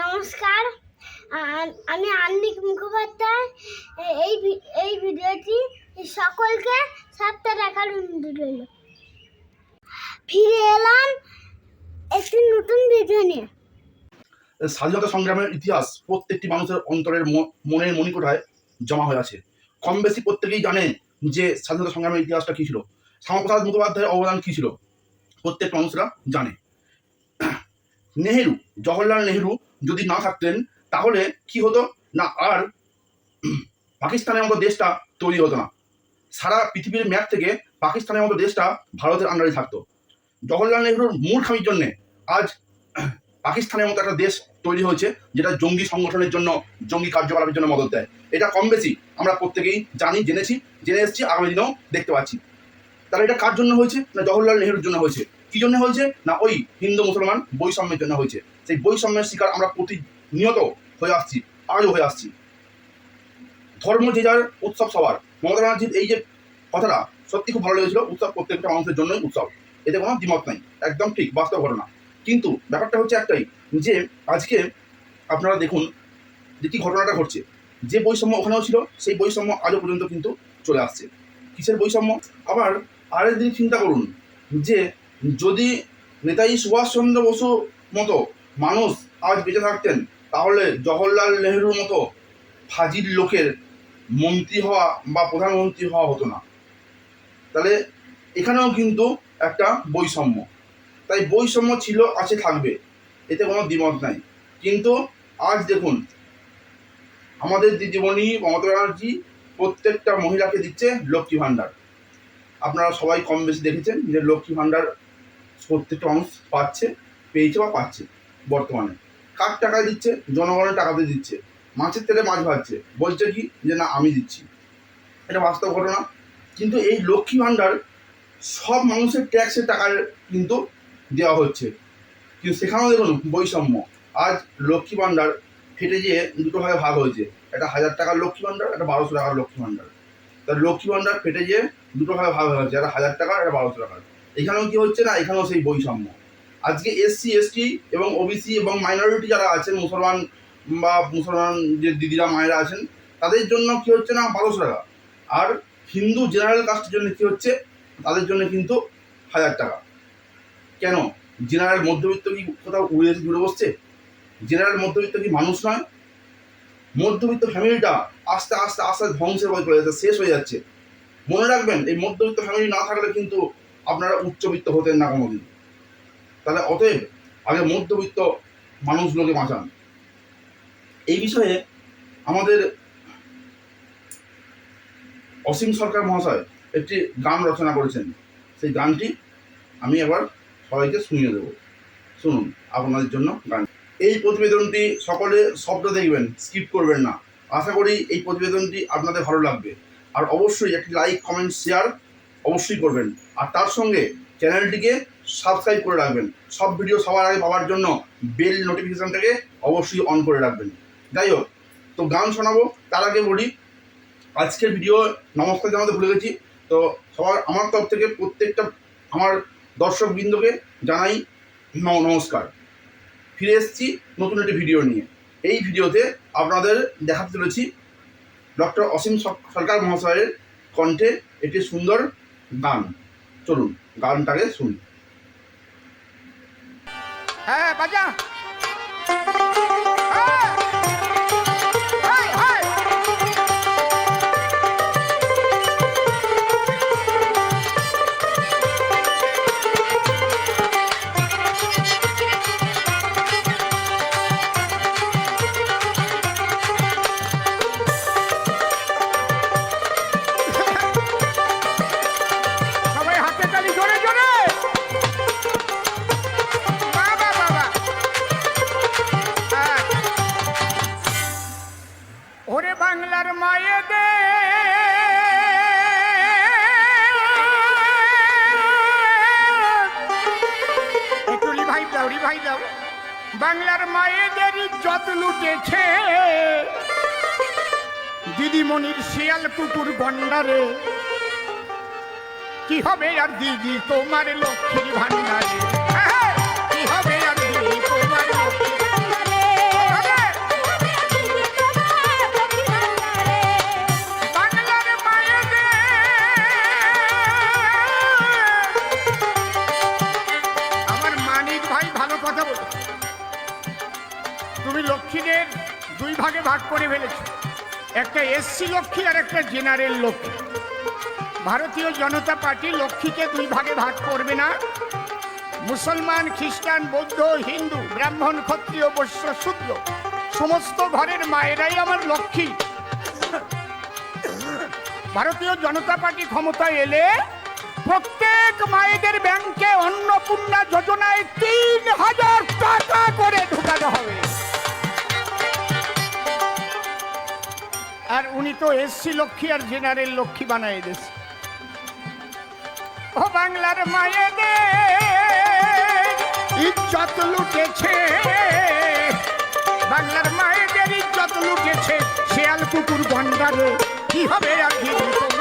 নমস্কার। আমি আন্নিক মুখোপাধ্যায়। এই এই ভিডিওটি সকলকে সাতটা টাকার অনুরোধ রইল। ফিরে এলাম একটি নতুন ভিডিও নিয়ে। স্বাধীনতা সংগ্রামের ইতিহাস প্রত্যেকটি মানুষের অন্তরের মনের মণিকোঠায় জমা হয়ে আছে। কম বেশি প্রত্যেকেই জানে যে স্বাধীনতা সংগ্রামের ইতিহাসটা কী ছিল। শ্যামাপ্রসাদ মুখোপাধ্যায়ের অবদান কী ছিল? প্রত্যেক মানুষরা জানে। নেহেরু, জওহরলাল নেহেরু যদি না থাকতেন, তাহলে কি হতো? না, আর পাকিস্তানের মতো দেশটা তৈরি হতো না। সারা পৃথিবীর ম্যাপ থেকে পাকিস্তানের মতো দেশটা ভারতের আন্ডারে থাকতো। জওহরলাল নেহরুর মূর্খামির জন্যে আজ পাকিস্তানের মতো একটা দেশ তৈরি হয়েছে, যেটা জঙ্গি সংগঠনের জন্য, জঙ্গি কার্যকলাপের জন্য মদত দেয়। এটা কম বেশি আমরা প্রত্যেকেই জানি, জেনেছি, জেনে এসেছি, আগামী দিনেও দেখতে পাচ্ছি। তাহলে এটা কার জন্য হয়েছে? না, জওহরলাল নেহরুর জন্য হয়েছে। কি জন্য হয়েছে? না, ওই হিন্দু মুসলমান বৈষম্যের জন্য হয়েছে। সেই বৈষম্যের শিকার আমরা প্রতিনিয়ত হয়ে আসছি, আজও হয়ে আসছি। ধর্ম যে যার উৎসব সবার। মমতা ব্যানার্জির এই যে কথাটা সত্যি খুব ভালো লেগেছিল, উৎসব প্রত্যেকটা মানুষের জন্যই উৎসব। এতে কোনো দ্বিমত নাই, একদম ঠিক, বাস্তব ঘটনা। কিন্তু ব্যাপারটা হচ্ছে একটাই, যে আজকে আপনারা দেখুন যে কী ঘটনাটা ঘটছে। যে বৈষম্য ওখানেও ছিল, সেই বৈষম্য আজও পর্যন্ত কিন্তু চলে আসছে। কিসের বৈষম্য? আবার আরেকদিন চিন্তা করুন, যে যদি নেতাজি সুভাষচন্দ্র বসু মতো মানুষ আজ বেঁচে থাকতেন, তাহলে জওহরলাল নেহরুর মতো ফাজির লোকের মন্ত্রী হওয়া বা প্রধানমন্ত্রী হওয়া হতো না। তাহলে এখানেও কিন্তু একটা বৈষম্য। তাই বৈষম্য ছিল, আছে, থাকবে, এতে কোনো দ্বিমত নাই। কিন্তু আজ দেখুন, আমাদের দিদিমণি মমতা ব্যানার্জি প্রত্যেকটা মহিলাকে দিচ্ছে লক্ষ্মী ভাণ্ডার। আপনারা সবাই কম বেশি দেখেছেন যে লক্ষ্মী ভাণ্ডার প্রত্যেকটা মানুষ পাচ্ছে, পেয়েছে বা পাচ্ছে বর্তমানে। কার টাকা দিচ্ছে? জনগণের টাকাতে দিচ্ছে। মাছের তেলে মাছ ভাজছে। বলছে কি? যে না, আমি দিচ্ছি। এটা বাস্তব ঘটনা। কিন্তু এই লক্ষ্মী ভাণ্ডার সব মানুষের ট্যাক্সের টাকায় কিন্তু দেওয়া হচ্ছে। কিন্তু সেখানেও দেখুন, বৈষম্য। আজ লক্ষ্মী ভাণ্ডার ফেটে গিয়ে দুটো ভাগে ভাগ হয়েছে। একটা হাজার টাকার লক্ষ্মী ভাণ্ডার, একটা বারোশো টাকার লক্ষ্মী ভাণ্ডার। তার লক্ষ্মী ভাণ্ডার ফেটে গিয়ে দুটো ভাগে ভাগ হয়ে গেছে। একটা হাজার টাকার, একটা বারোশো টাকার। এখানেও কি হচ্ছে না? এখানেও সেই বৈষম্য। আজকে এসসি এসটি এবং ওবিসি এবং মাইনরিটি যারা আছেন, মুসলমান বা মুসলমান যে দিদিরা, মায়েরা আছেন, তাদের জন্য কি হচ্ছে না? বারোশো টাকা। আর হিন্দু জেনারেল কাস্টের জন্য কি হচ্ছে? তাদের জন্য কিন্তু হাজার টাকা। কেন? জেনারেল মধ্যবিত্ত কি কোথাও উড়ে এসে জুড়ে বসছে? জেনারেল মধ্যবিত্ত কি মানুষ নয়? মধ্যবিত্ত ফ্যামিলিটা আস্তে আস্তে আস্তে ধ্বংসের পথে চলে যাচ্ছে, শেষ হয়ে যাচ্ছে। মনে রাখবেন, এই মধ্যবিত্ত ফ্যামিলি না থাকলে কিন্তু আপনারা উচ্চবিত্ত হতেন না কোনোদিন। তাহলে অতএব আগে মধ্যবিত্ত মানুষগুলোকে বাঁচান। এই বিষয়ে আমাদের অসীম সরকার মহাশয় একটি গান রচনা করেছেন। সেই গানটি আমি এবার সবাইকে শুনিয়ে দেব। শুনুন আপনাদের জন্য গান। এই প্রতিবেদনটি সকলে শব্দ দেখবেন, স্কিপ করবেন না। আশা করি এই প্রতিবেদনটি আপনাদের ভালো লাগবে। আর অবশ্যই একটি লাইক, কমেন্ট, শেয়ার অবশ্যই করবেন। আর তার সঙ্গে চ্যানেলটিকে সাবস্ক্রাইব করে রাখবেন। সব ভিডিও সবার আগে পাওয়ার জন্য বেল নোটিফিকেশানটাকে অবশ্যই অন করে রাখবেন। যাই হোক, তো গান শোনাবো, তার আগে বলি, আজকের ভিডিও নমস্কার জানাতে ভুলে গেছি। তো সবার, আমার তরফ থেকে প্রত্যেকটা আমার দর্শক বৃন্দকে জানাই নমস্কার। ফিরে এসেছি নতুন একটি ভিডিও নিয়ে। এই ভিডিওতে আপনাদের দেখাতে চলেছি ডক্টর অসীম সরকার মহাশয়ের কণ্ঠে একটি সুন্দর গান। চলুন গানটাকে শুনি। হ্যাঁ বাজা। বাংলার মায়েদের যত লুটেছে দিদিমণির শিয়াল কুকুর হ্যাঁ, কি হবে আর দিদি তোমার লক্ষ্মীর ভান্ডারে? লক্ষ্মীদের দুই ভাগে ভাগ করে ফেলেছে। একটা এসসি লক্ষ্মী আর একটা জেনারেল লক্ষ্মী। ভারতীয় জনতা পার্টি লক্ষ্মীকে দুই ভাগে ভাগ করবে না। মুসলমান, খ্রিস্টান, বৌদ্ধ, হিন্দু, ব্রাহ্মণ, ক্ষত্রিয়, বৈশ্য শূদ্র সমস্ত ঘরের মায়েরাই আমার লক্ষ্মী। ভারতীয় জনতা পার্টি ক্ষমতায় এলে প্রত্যেক মায়েদের ব্যাংকে অন্নপূর্ণা যোজনায় তিন হাজার টাকা করে ঢুকানো হবে। উনি তো এসছি লক্ষ্মী আর জেনারেল লক্ষ্মী বানায় দিয়েছে ও বাংলার মায়েদের ইজ্জত লুটেছে। বাংলার মায়েদের ইজ্জত লুটেছে। শেয়াল কুকুর গন্ডারে, কি হবে আর তোমার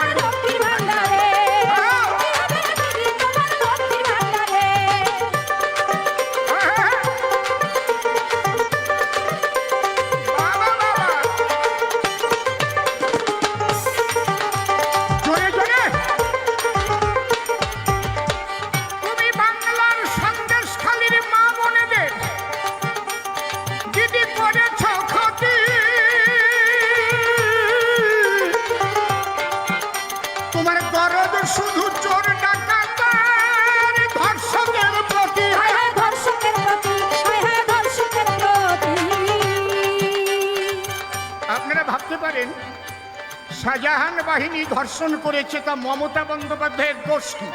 করেছে তা মমতা বন্দ্যোপাধ্যায়ের দোষ কি?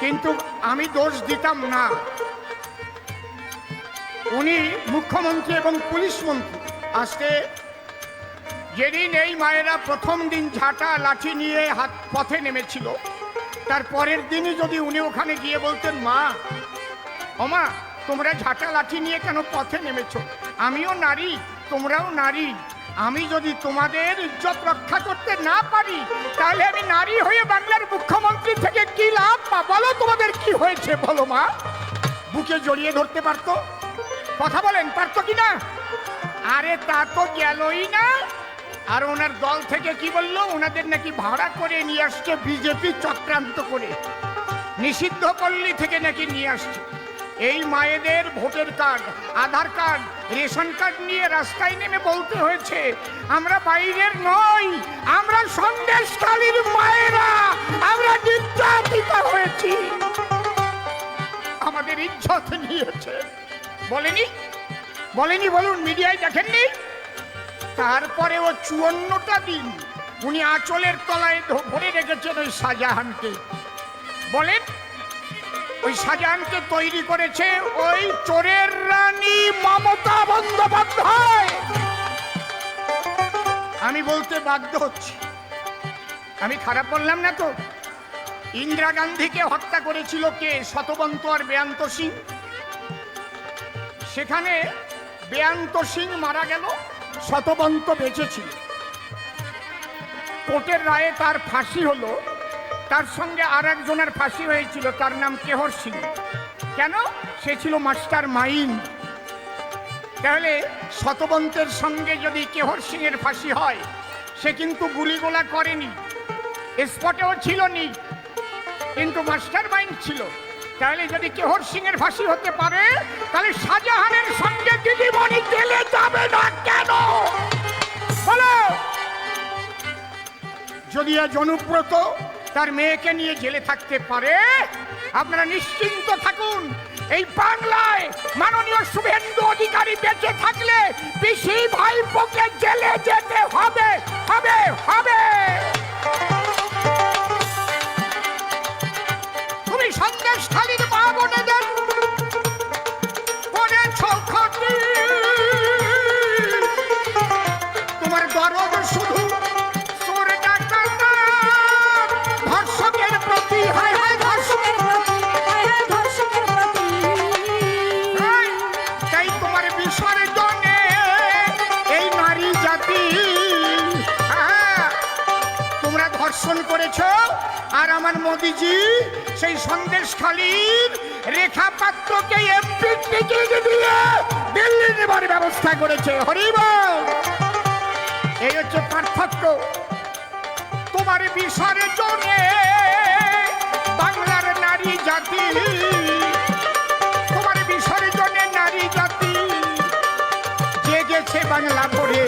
কিন্তু আমি দোষ দিতাম না। উনি মুখ্যমন্ত্রী এবং পুলিশ মন্ত্রী। আজকে যেদিন এই মায়েরা প্রথম দিন ঝাঁটা লাঠি নিয়ে হাত পথে নেমেছিল, তার পরের দিনই যদি উনি ওখানে গিয়ে বলতেন, মা, ওমা, তোমরা ঝাঁটা লাঠি নিয়ে কেন পথে নেমেছ? আমিও নারী, তোমরাও নারী। আমি যদি তোমাদের ইজ্জত রক্ষা করতে না পারি, তাহলে আমি নারী হয়ে বাংলার মুখ্যমন্ত্রী থেকে কি লাভ মা বলো তোমাদের কি হয়েছে, বলো মা। বুকে জড়িয়ে ধরতে পারতো? কথা বলেন, পারতো কি না? আরে তা তো গেলই না। আর ওনার দল থেকে কি বলল? ওনাদের নাকি ভাড়া করে নিয়ে আসছে বিজেপি চক্রান্ত করে। নিষিদ্ধ পল্লী থেকে নাকি নিয়ে আসছে। এই মায়েদের voter card, Aadhaar card, ration card নিয়ে রাস্তায় নেমে বলতে হয়েছে, আমরা বাইরের নই, আমরা সন্দেশকালীর মায়েরা, আমরা নির্যাতিত হয়েছি। আমাদের ইজ্জত নিয়েছে। বলেনি? বলেনি বলুন, মিডিয়ায় দেখেননি? তারপরে ও চুয়ান্নটা দিন উনি আঁচলের তলায় ভরে রেখেছেন ওই শাহজাহানকে। বলেন ওই শাহজাহানকে তৈরি করেছে ওই চোরের রানী মমতা বন্দ্যোপাধ্যায়। আমি বলতে বাধ্য হচ্ছি। আমি খারাপ বললাম না তো? ইন্দিরা গান্ধীকে হত্যা করেছিল কে? শতবন্ত আর বেয়ান্ত সিং। সেখানে বেয়ান্ত সিং মারা গেল, শতবন্ত বেঁচেছিল। কোর্টের রায়ে তার ফাঁসি হলো। তার সঙ্গে আর একজনের ফাঁসি হয়েছিল, তার নাম কেহর সিং। কেন? সে ছিল মাস্টার মাইন্ড তাহলে শতবন্তের সঙ্গে যদি কেহর সিং এর ফাঁসি হয়, সে কিন্তু গুলিগোলা করেনি। স্পটেও ছিল নি কিন্তু মাস্টার মাইন্ড ছিল। তাহলে যদি কেহর সিং এর ফাঁসি হতে পারে, তাহলে শাহজাহানের সঙ্গে দিদিমণি জেলে যাবে না কেন? বলো! যদি আজ অনুব্রত তার মেয়েকে নিয়ে জেলে থাকতে পারে? আপনারা নিশ্চিন্ত থাকুন, এই বাংলায় মাননীয় শুভেন্দু অধিকারী বেঁচে থাকলে পিসি ভাইপোকে জেলে যেতে হবে হবে হবে। করেছ? আর আমার মোদিজি, সেই সন্দেশ খালির রেখা পাত্রকে এমপি টিকিয়ে দিয়ে দিল্লি নেবার ব্যবস্থা করেছে। হরিবল এই হচ্ছে পার্থক্য। তোমার বিসর্জনে বাংলার নারী জাতি, তোমার বিসর্জনে নারী জাতি জেগেছে বাংলা পড়ে।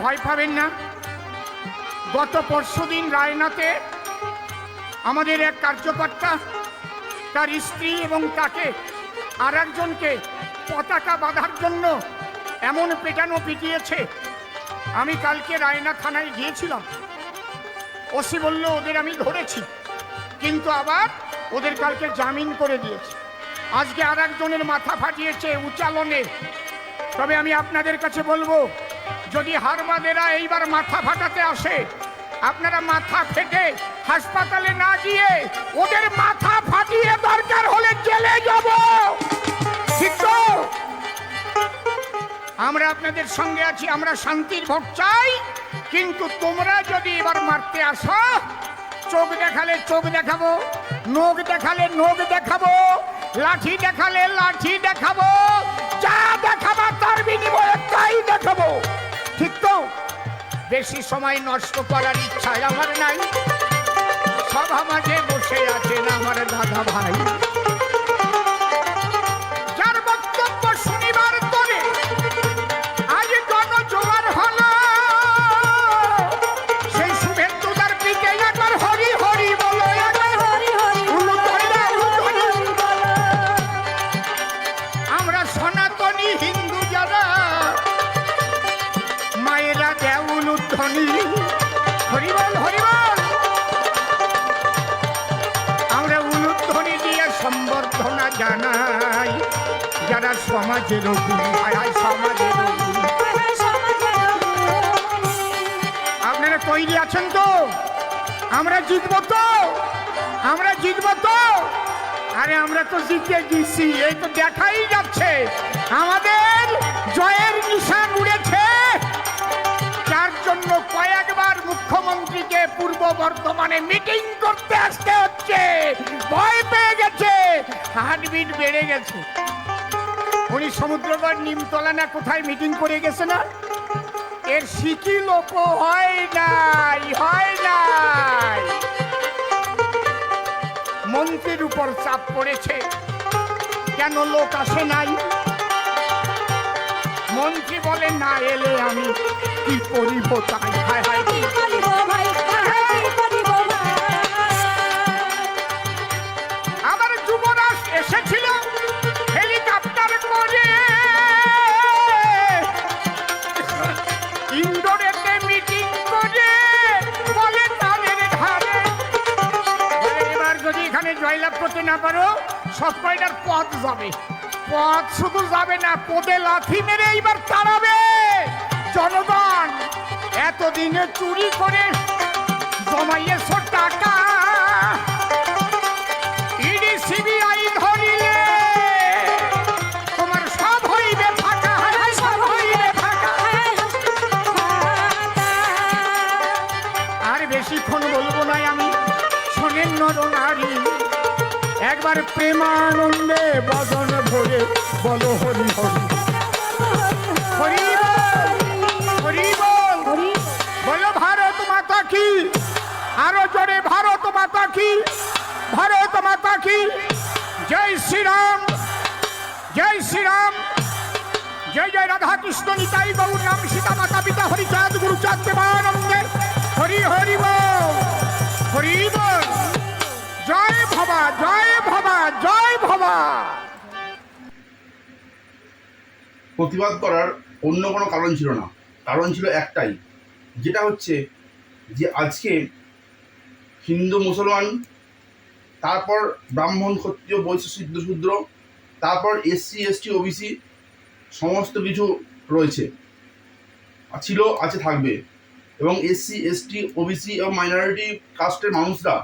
ভয় পাবেন না। গত পরশুদিন রায়নাতে আমাদের এক কার্যকর্তা, তার স্ত্রী এবং তাকে আর একজনকে পতাকা বাঁধার জন্য এমন পেটানো পিটিয়েছে। আমি কালকে রায়না থানায় গিয়েছিলাম। ওসি বলল, ওদের আমি ধরেছি, কিন্তু আবার ওদের কালকে জামিন করে দিয়েছে। আজকে আর মাথা ফাটিয়েছে উচালনে তবে আমি আপনাদের কাছে বলব যদি হারবাদেরা এইবার মাথা ফাটাতে আসে, আপনারা মাথা ফেটে হাসপাতালে না গিয়ে ওদের মাথা ফাটিয়ে দরকার হলে জেলে যাব। আমরা আপনাদের সঙ্গে আছি, আমরা শান্তির ভোট চাই, কিন্তু তোমরা যদি এবার মারতে আসো, চোখ দেখালে চোখ দেখাবো, নখ দেখালে নখ দেখাবো, লাঠি দেখালে লাঠি দেখাবো, যা বেশি সময় নষ্ট করার ইচ্ছায় আমার নাই। সব আমাকে বসে আছেন আমার দাদা ভাই। যারা সমাজের আপনারা তৈরি আছেন তো? আমরা জিতবো তো? আমরা জিতবো তো? আরে আমরা তো জিতে গেছি, এই তো দেখাই যাচ্ছে। আমাদের জয়ের নিশান উড়েছে। যার জন্য কয়েকবার মুখ্যমন্ত্রীকে পূর্ব বর্ধমানে মিটিং করতে আসতে হচ্ছে। ভয় পেয়ে গেছে। হার্টবিট বেড়ে গেছে। উনি সমুদ্রগড় নিমতলা না কোথায় মিটিং করে গেছে না? এর সিকি লোক হয় নাই হয় নাই। মন্ত্রীর উপর চাপ পড়েছে। কেন লোক আসে নাই? মন্ত্রী বলে, না এলে আমি কি করিব তাই? হায় হায়, কি করিব ভাই না পারো, সব কয়টার পথ যাবে। পথ শুধু যাবে না, পদে লাথি মেরে এইবার তাড়াবে। জনগণ, এতদিনে চুরি করে জমাইয়েছ টাকা। ইডি, সিবিআই ধরিলে তোমার সব হইবে সব আর বেশিক্ষণ বলব না আমি, শোনেন নর নারী। একবার প্রেমানন্দে বদন ভরে বলো হরি হরি। হরি বল, হরি বলো। ভারত মাতা কি? আরও জোরে ভারত মাতা কি? ভারত মাতা কি? জয় শ্রীরাম জয় শ্রীরাম। জয় জয় রাধা কৃষ্ণ নিতাই গৌর রাম সীতা মাতা পিতা হরিচাঁদ গুরুচাঁদ দেবানন্দে। হরি হরি বল হরি বল। জয় ভবা জয় জয় ভবা। প্রতিবাদ করার অন্য কোনো কারণ ছিল না। কারণ ছিল একটাই, যেটা হচ্ছে যে আজকে হিন্দু, মুসলমান, তারপর ব্রাহ্মণ, ক্ষত্রিয়, বৈশ্য, সিদ্ধ, শূদ্র, তারপর এসসি, এসটি, ওবিসি, সমস্ত কিছু রয়েছে, ছিল, আছে, থাকবে। এবং এসসি, এসটি, ওবিসি এবং মাইনরিটি কাস্টের মানুষরা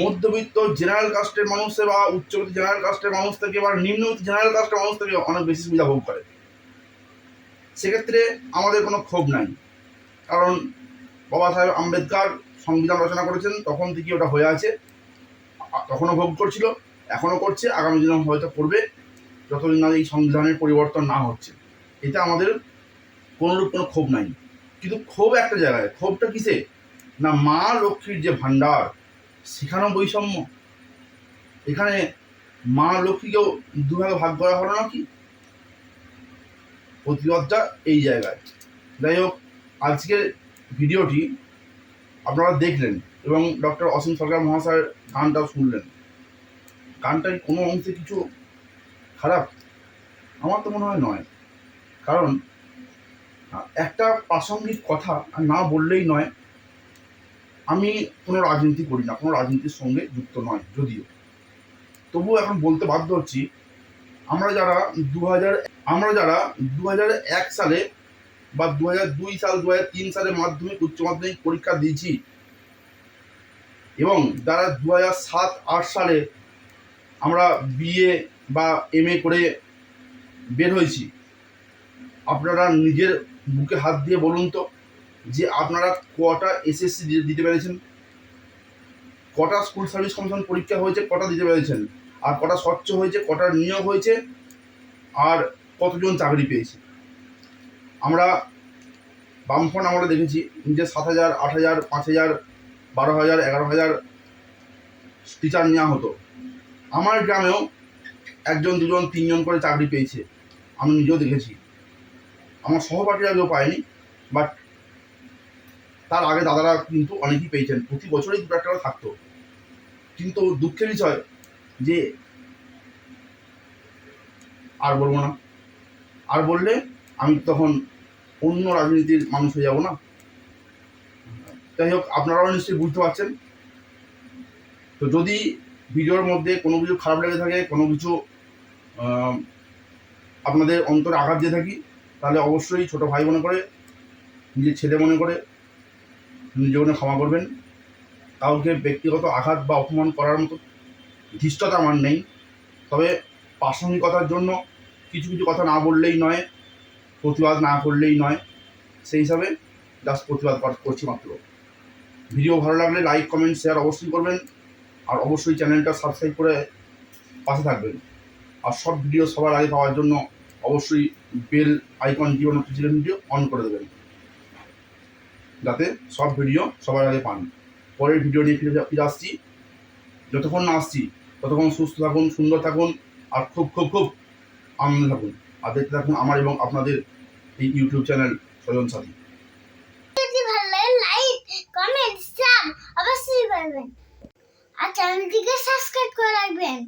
মধ্যবিত্ত জেনারেল কাস্টের মানুষে বা উচ্চবিত্ত জেনারেল কাস্টের মানুষ থেকে বা নিম্নবিত্ত জেনারেল কাস্টের মানুষ থেকে অনেক বেশি সুবিধা ভোগ করে। সেক্ষেত্রে আমাদের কোনো ক্ষোভ নাই। কারণ বাবা সাহেব আম্বেদকর সংবিধান রচনা করেছেন, তখন থেকে ওটা হয়ে আছে। তখনও ভোগ করছিল, এখনও করছে, আগামী দিনেও হয়তো করবে, যতদিন না এই সংবিধানের পরিবর্তন না হচ্ছে। এতে আমাদের কোনোরূপ কোনো ক্ষোভ নাই। কিন্তু ক্ষোভ একটা জায়গায়, ক্ষোভটা কিসে না মা লক্ষ্মীর যে ভাণ্ডার সেখানেও বৈষম্য। এখানে মা লক্ষ্মীকেও দুভাগে ভাগ করা হলো নাকি? প্রতিবাদটা এই জায়গায়। যাই হোক, আজকের ভিডিওটি আপনারা দেখলেন এবং ডক্টর অসীম সরকার মহাশয়ের গানটা শুনলেন। গানটার কোনো অংশে কিছু খারাপ? আমার তো মনে হয় নয়। কারণ একটা প্রাসঙ্গিক কথা না বললেই নয়। আমি কোনো রাজনীতি করি না, কোনো রাজনীতির সঙ্গে যুক্ত নয়, যদিও। তবুও এখন বলতে বাধ্য হচ্ছি, আমরা যারা দু হাজার আমরা যারা দু এক সালে বা দু দুই সাল দু তিন সালে মাধ্যমিক, উচ্চ মাধ্যমিক পরীক্ষা দিয়েছি এবং যারা দু হাজার সাত, আট সালে আমরা বিএ বা এম করে বের হয়েছি, আপনারা নিজের বুকে হাত দিয়ে বলুন তো। যে আপনারা কটা এসএসসি দিতে পেরেছেন? কটা স্কুল সার্ভিস কমিশন পরীক্ষা হয়েছে, কটা দিতে পেরেছেন? আর কটা স্বচ্ছ হয়েছে, কটা নিয়োগ হয়েছে? আর কতজন চাকরি পেয়েছে? আমরা বামফ্রন্ট আমরা দেখেছি, যে সাত হাজার, আট হাজার, পাঁচ হাজার, বারো হাজার, এগারো হাজার টিচার নেওয়া হতো। আমার গ্রামেও একজন, দুজন, তিনজন করে চাকরি পেয়েছে। আমি নিজেও দেখেছি। আমার সহপাঠীরা কেউ পায়নি বাট তার আগে দাদারা কিন্তু অনেকেই পেয়েছেন। প্রতি বছরই দু একটা থাকতো। কিন্তু দুঃখের বিষয় যে আর বলব না। আর বললে আমি তখন অন্য রাজনীতির মানুষ হয়ে যাব না। যাই হোক, আপনারাও নিশ্চয়ই বুঝতে পারছেন। তো যদি ভিডিওর মধ্যে কোনো কিছু খারাপ লেগে থাকে, কোনো কিছু আপনাদের অন্তরে আঘাত দিয়ে থাকি, তাহলে অবশ্যই ছোট ভাই মনে করে, নিজের ছেলে মনে করে নিজে মনে ক্ষমা করবেন। কাউকে ব্যক্তিগত আঘাত বা অপমান করার মতো ধৃষ্টতা আমার নেই। তবে প্রাসঙ্গিকতার জন্য কিছু কিছু কথা না বললেই নয়, প্রতিবাদ না করলেই নয়। সেই হিসাবে জাস্ট প্রতিবাদ কর- করছি মাত্র। ভিডিও ভালো লাগলে লাইক কমেন্ট শেয়ার অবশ্যই করবেন। আর অবশ্যই চ্যানেলটা সাবস্ক্রাইব করে পাশে থাকবেন। আর সব ভিডিও সবার আগে পাওয়ার জন্য অবশ্যই বেল আইকন জীবন ভিডিও অন করে দেবেন। যাতে সব ভিডিও সবার আগে পান। পরের ভিডিও নিয়ে ফিরে ফিরে আসছি। যতক্ষণ না আসছি, ততক্ষণ সুস্থ থাকুন, সুন্দর থাকুন, আর খুব খুব খুব আনন্দ থাকুন। আর দেখতে থাকুন আমার এবং আপনাদের এই ইউটিউব চ্যানেল স্বজন সাথী। অবশ্যই করবেন আর চ্যানেলটিকে সাবস্ক্রাইব করে রাখবেন।